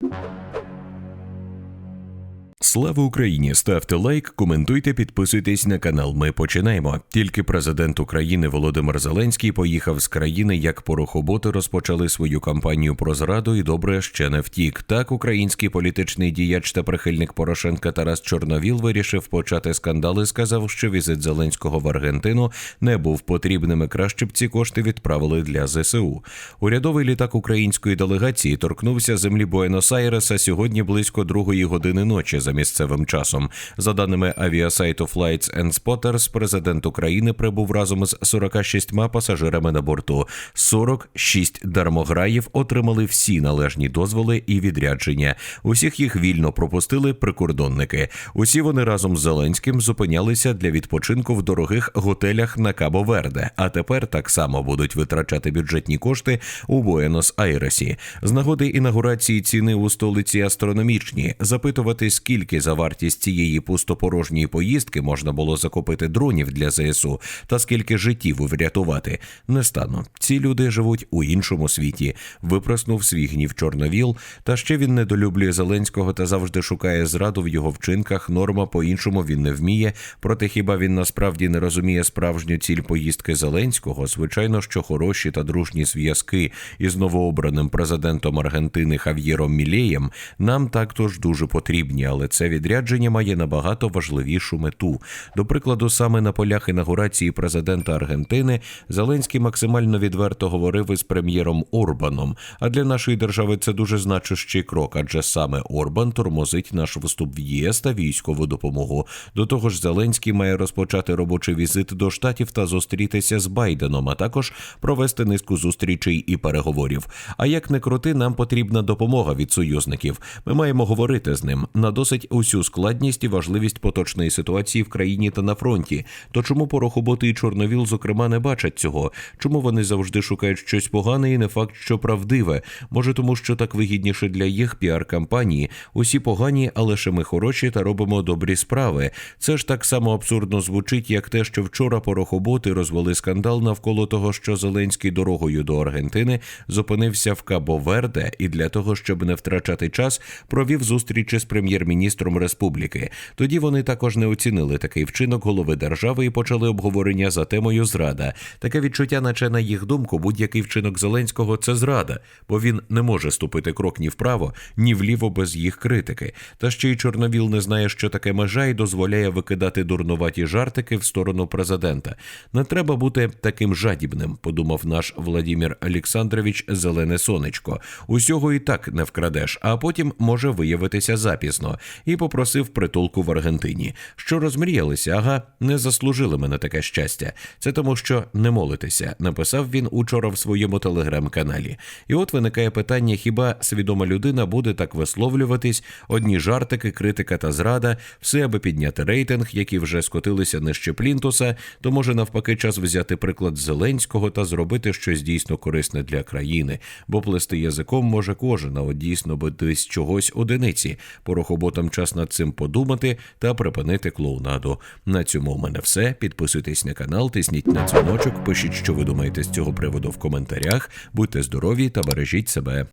you Слава Україні! Ставте лайк, коментуйте, підписуйтесь на канал. Ми починаємо. Тільки президент України Володимир Зеленський поїхав з країни, як порохоботи розпочали свою кампанію про зраду і добре ще не втік. Так, український політичний діяч та прихильник Порошенка Тарас Чорновіл вирішив почати скандали. Сказав, що візит Зеленського в Аргентину не був потрібним. і Краще б ці кошти відправили для ЗСУ. Урядовий літак української делегації торкнувся землі Буенос-Айреса сьогодні близько другої години ночі місцевим часом. За даними авіасайту Flights and Spotters, президент України прибув разом з 46 пасажирами на борту. 46 дармограїв отримали всі належні дозволи і відрядження. Усіх їх вільно пропустили прикордонники. Усі вони разом з Зеленським зупинялися для відпочинку в дорогих готелях на Кабо-Верде. А тепер так само будуть витрачати бюджетні кошти у Буенос-Айресі. З нагоди інаугурації ціни у столиці астрономічні. Запитувати, скільки за вартість цієї пустопорожньої поїздки можна було закупити дронів для ЗСУ, та скільки життів врятувати, не стану. Ці люди живуть у іншому світі. Випроснув свій гнів Чорновіл. Та ще він недолюблює Зеленського та завжди шукає зраду в його вчинках. Норма по-іншому він не вміє. Проте хіба він насправді не розуміє справжню ціль поїздки Зеленського? Звичайно, що хороші та дружні зв'язки із новообраним президентом Аргентини Хав'єром Мілеєм нам також дуже потрібні, але це відрядження має набагато важливішу мету. До прикладу, саме на полях інаугурації президента Аргентини Зеленський максимально відверто говорив із прем'єром Орбаном. А для нашої держави це дуже значущий крок, адже саме Орбан тормозить наш вступ в ЄС та військову допомогу. До того ж, Зеленський має розпочати робочий візит до штатів та зустрітися з Байденом, а також провести низку зустрічей і переговорів. А як не крути, нам потрібна допомога від союзників. Ми маємо говорити з ним на досить усю складність і важливість поточної ситуації в країні та на фронті. То чому порохоботи і чорновіл, зокрема, не бачать цього? Чому вони завжди шукають щось погане і не факт, що правдиве? Може, тому що так вигідніше для їх піар-кампанії. Усі погані, а лише ми хороші та робимо добрі справи. Це ж так само абсурдно звучить, як те, що вчора порохоботи розвели скандал навколо того, що Зеленський дорогою до Аргентини зупинився в Кабо-Верде і для того, щоб не втрачати час, провів зустрічі з прем'єр-міністром республіки. Тоді вони також не оцінили такий вчинок голови держави і почали обговорення за темою зрада. Таке відчуття, наче на їх думку, будь-який вчинок Зеленського це зрада, бо він не може ступити крок ні вправо, ні вліво без їх критики. Та ще й Чорновіл не знає, що таке межа, і дозволяє викидати дурнуваті жартики в сторону президента. Не треба бути таким жадібним, подумав наш Владімір Олександрович Зелене Сонечко. Усього і так не вкрадеш, а потім може виявитися запізно. І попросив притулку в Аргентині. Що розмріялися, ага, не заслужили мене таке щастя. Це тому, що не молитеся, написав він учора в своєму телеграм-каналі. І от виникає питання: хіба свідома людина буде так висловлюватись? Одні жартики, критика та зрада, все аби підняти рейтинг, які вже скотилися нижче плінтуса, то може навпаки час взяти приклад Зеленського та зробити щось дійсно корисне для країни, бо плести язиком може кожен, а от дійсно бити з чогось одиниці. Порохоботам час над цим подумати та припинити клоунаду. На цьому у мене все. Підписуйтесь на канал, тисніть на дзвіночок, пишіть, що ви думаєте з цього приводу в коментарях. Будьте здорові та бережіть себе.